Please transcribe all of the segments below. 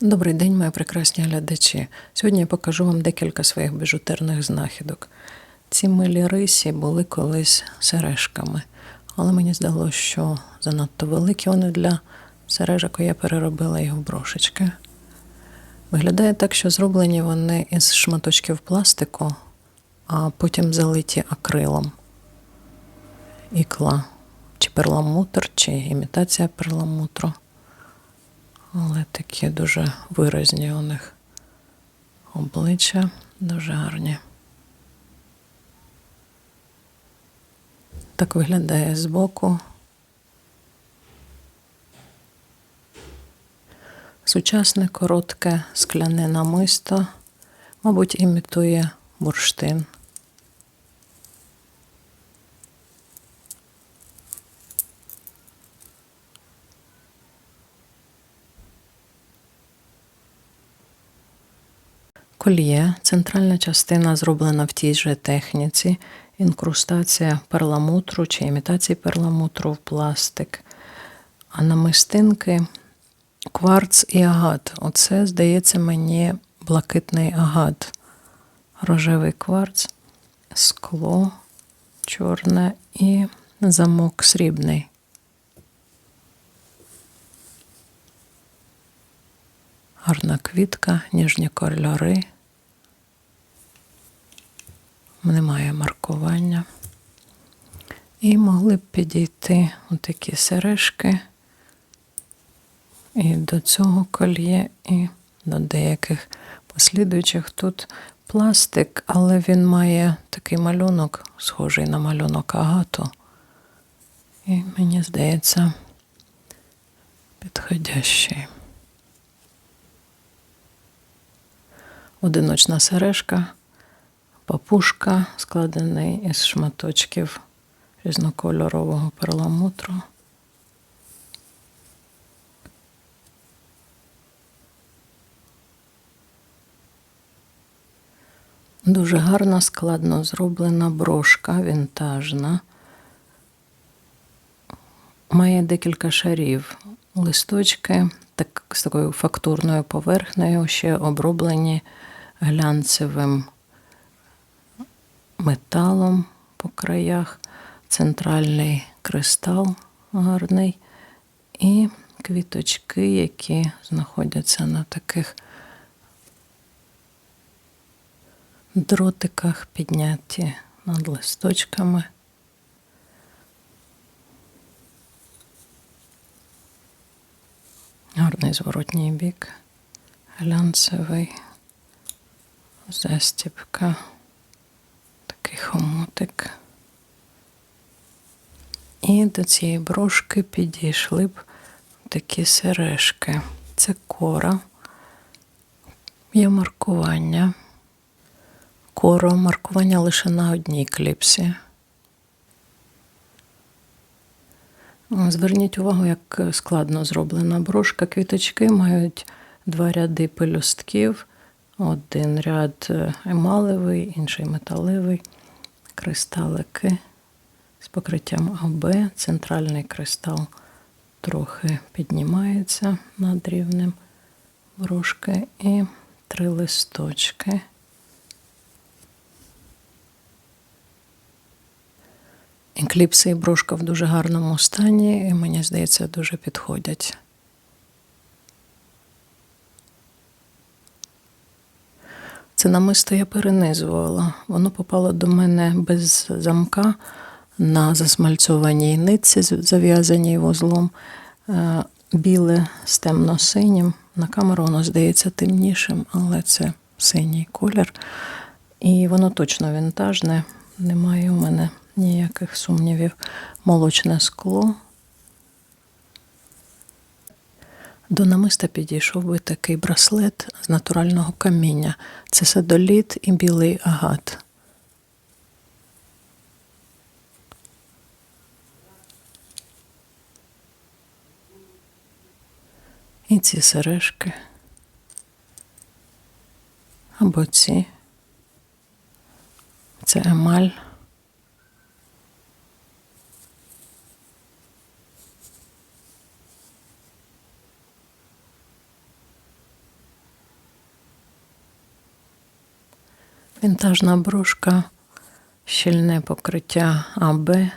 Добрий день, мої прекрасні глядачі. Сьогодні я покажу вам декілька своїх біжутерних знахідок. Ці милі рисі були колись сережками, але мені здалося, що занадто великі вони для сережок, і я переробила їх в брошечки. Виглядає так, що зроблені вони із шматочків пластику, а потім залиті акрилом. Ікла, чи перламутр, чи імітація перламутру. Але такі дуже виразні у них обличчя, дуже гарні. Так виглядає збоку. Сучасне коротке скляне намисто, мабуть, імітує бурштин. Кольє, центральна частина зроблена в тій же техніці, інкрустація перламутру чи імітації перламутру в пластик. А намистинки кварц і агат. Оце, здається, мені блакитний агат. Рожевий кварц, скло чорне і замок срібний. Гарна квітка, ніжні кольори. Немає маркування. І могли б підійти отакі сережки і до цього кольє, і до деяких послідуючих. Тут пластик, але він має такий малюнок, схожий на малюнок агату. І мені здається, підходящий. одиночна сережка, папушка, складений із шматочків різнокольорового перламутру. Дуже гарна, складно зроблена брошка, вінтажна. Має декілька шарів. Листочки так, з такою фактурною поверхнею, ще оброблені глянцевим металом по краях, центральний кристал гарний і квіточки, які знаходяться на таких дротиках, підняті над листочками. Гарний зворотній бік, глянцевий, застібка, такий хомутик. І до цієї брошки підійшли б такі сережки. Це кора, є маркування. Коро, маркування лише на одній кліпсі. Зверніть увагу, як складно зроблена брошка. Квіточки мають два ряди пелюстків, один ряд емалевий, інший металевий, кристалики з покриттям АБ. Центральний кристал трохи піднімається над рівнем брошки і три листочки. Кліпси і брошка в дуже гарному стані, і мені здається, дуже підходять. Це намисто я перенизувала. Воно попало до мене без замка на засмальцьованій нитці, зав'язаній вузлом. Е, біле з темно-синім. На камеру воно здається темнішим, але це синій колір. І воно точно вінтажне. Немає у мене ніяких сумнівів. Молочне скло. До намиста підійшов би такий браслет з натурального каміння. Це садоліт і білий агат. І ці сережки. Або ці. Це емаль. Вінтажна брошка, щільне покриття АБ е,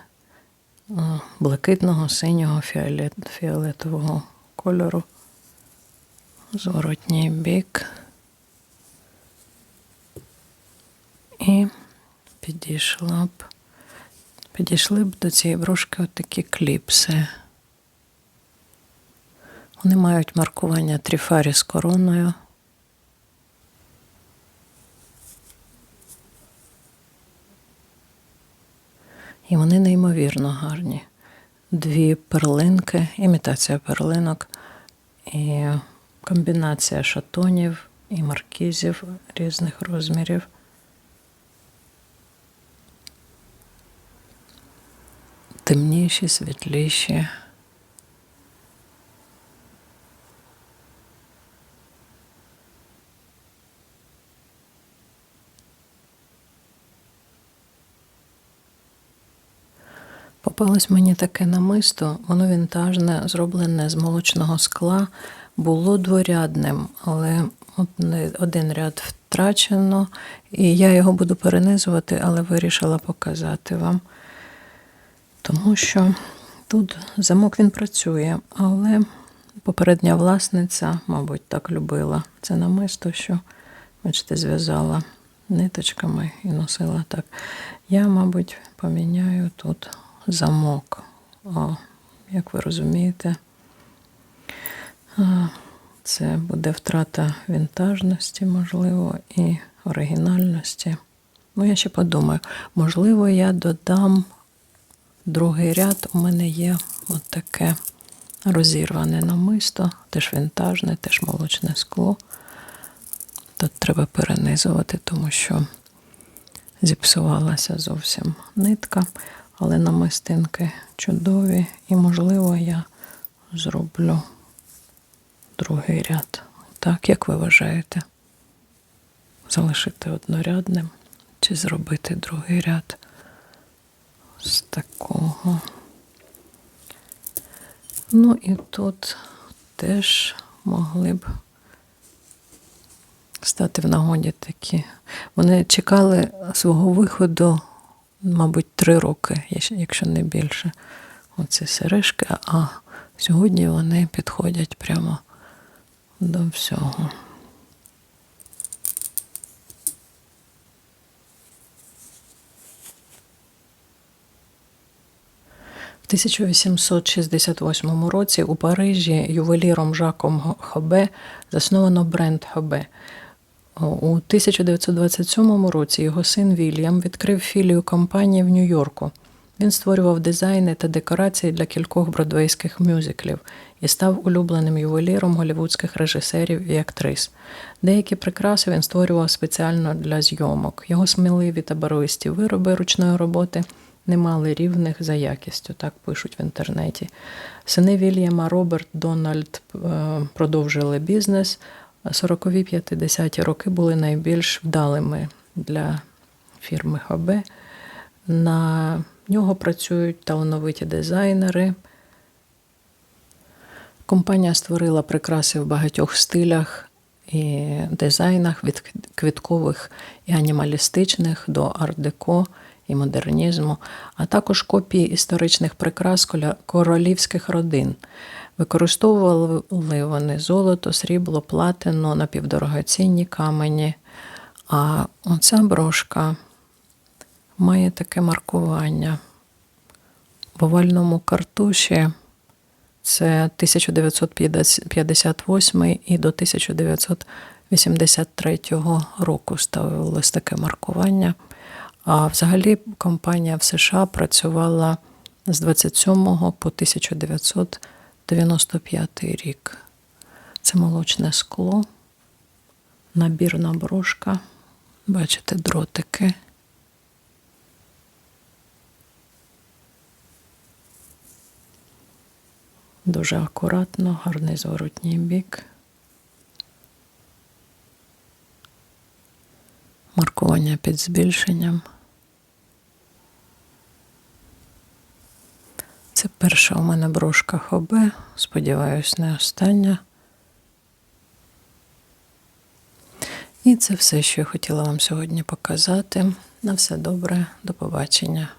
блакитного, синього, фіолет, фіолетового кольору. Зворотній бік. І підійшла б. Підійшли б до цієї брошки отакі кліпси. Вони мають маркування тріфарі з короною. І вони неймовірно гарні. Дві перлинки, імітація перлинок, і комбінація шатонів і маркізів різних розмірів. Темніші, світліші. Попалось мені таке намисто, воно вінтажне, зроблене з молочного скла, було дворядним, але один ряд втрачено, і я його буду перенизувати, але вирішила показати вам. Тому що тут замок він працює, але попередня власниця, мабуть, так любила це намисто, що, бачите, зв'язала ниточками і носила так. Я, мабуть, поміняю тут замок. Як ви розумієте, це буде втрата вінтажності, можливо, і оригінальності. Ну, я ще подумаю, можливо, я додам другий ряд. У мене є от таке розірване намисто, теж вінтажне, теж молочне скло. Тут треба перенизувати, тому що зіпсувалася зовсім нитка, але намистинки чудові, і, можливо, я зроблю другий ряд. Так, як ви вважаєте? Залишити однорядним чи зробити другий ряд з такого. Ну і тут теж могли б стати в нагоді такі. Вони чекали свого виходу, мабуть, три роки, якщо не більше. Оці сережки, а сьогодні вони підходять прямо до всього. В 1868 році у Парижі ювеліром Жаком Хобе засновано бренд Хобе. У 1927 році його син Вільям відкрив філію компанії в Нью-Йорку. Він створював дизайни та декорації для кількох бродвейських мюзиклів і став улюбленим ювеліром голівудських режисерів і актрис. Деякі прикраси він створював спеціально для зйомок. Його сміливі та барвисті вироби ручної роботи не мали рівних за якістю, так пишуть в інтернеті. Сини Вільяма Роберт Дональд е, продовжили бізнес. 40-50 роки були найбільш вдалими для фірми Хобе. На нього працюють талановиті дизайнери. Компанія створила прикраси в багатьох стилях і дизайнах від квіткових і анімалістичних до арт-деко і модернізму, а також копії історичних прикрас королівських родин. Використовували вони золото, срібло, платино, напівдорогоцінні камені. А оця брошка має таке маркування. В овальному картуші це 1958 і до 1983 року ставилось таке маркування. А взагалі компанія в США працювала з 27 по 1995 рік. Це молочне скло, набірна брошка. Бачите, дротики. Дуже акуратно, гарний зворотній бік. Маркування під збільшенням. Це перша у мене брошка Хобе, сподіваюсь, не остання. І це все, що я хотіла вам сьогодні показати. На все добре, до побачення.